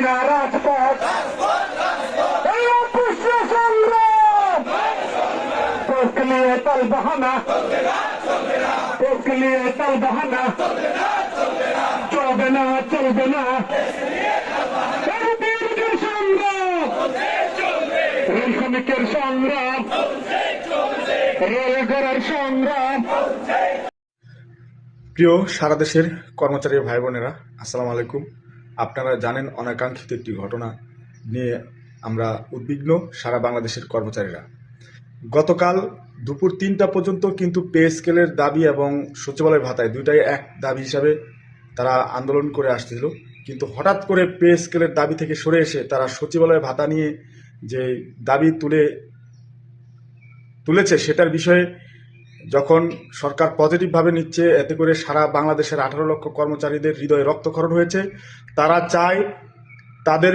না, রাজপথ। চলবে না চলবে না। রেল শ্রমিকের সংগ্রাম। রেল গড়ার সংগ্রাম। প্রিয় সারা দেশের কর্মচারী ভাই বোনেরা আসসালামু আলাইকুম। আপনারা জানেন অনাকাঙ্ক্ষিত একটি ঘটনা নিয়ে আমরা উদ্বিগ্ন সারা বাংলাদেশের কর্মচারীরা। গতকাল দুপুর তিনটা পর্যন্ত কিন্তু পে স্কেলের দাবি এবং সচিবালয় ভাতায় দুইটাই এক দাবি হিসাবে তারা আন্দোলন করে আসছিল। কিন্তু হঠাৎ করে পে স্কেলের দাবি থেকে সরে এসে তারা সচিবালয় ভাতা নিয়ে যে দাবি তুলে তুলেছে সেটার বিষয়ে যখন সরকার পজিটিভভাবে নিচ্ছে, এতে করে সারা বাংলাদেশের আঠারো লক্ষ কর্মচারীদের হৃদয়ে রক্তক্ষরণ হয়েছে। তারা চায় তাদের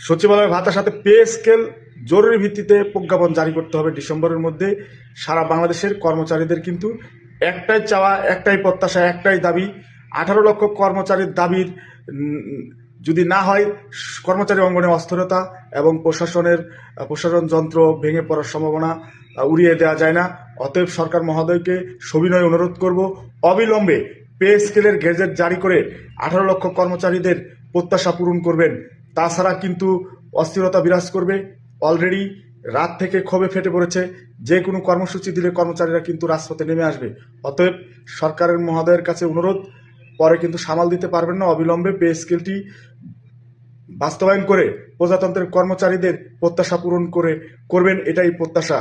সচিবালয় ভাতার সাথে পে স্কেল জরুরি ভিত্তিতে প্রজ্ঞাপন জারি করতে হবে ডিসেম্বরের মধ্যে। সারা বাংলাদেশের কর্মচারীদের কিন্তু একটাই চাওয়া, একটাই প্রত্যাশা, একটাই দাবি, আঠারো লক্ষ কর্মচারীর দাবির যদি না হয়, কর্মচারী অঙ্গনে অস্থিরতা এবং প্রশাসনের, প্রশাসন যন্ত্র ভেঙে পড়ার সম্ভাবনা উড়িয়ে দেওয়া যায় না। অতএব সরকার মহোদয়কে সবিনয় অনুরোধ করব, অবিলম্বে পে স্কেলের গেজেট জারি করে আঠারো লক্ষ কর্মচারীদের প্রত্যাশা পূরণ করবেন। তাছাড়া কিন্তু অস্থিরতা বিরাজ করবে। অলরেডি রাত থেকে ক্ষোভে ফেটে পড়েছে। যে কোনো কর্মসূচি দিলে কর্মচারীরা কিন্তু রাজপথে নেমে আসবে। অতএব সরকারের মহোদয়ের কাছে অনুরোধ পরে কিন্তু সামাল দিতে পারবেন না। অবিলম্বে পে স্কেলটি বাস্তবায়ন করে প্রজাতন্ত্রের কর্মচারীদের প্রত্যাশা পূরণ করে করবেন, এটাই প্রত্যাশা।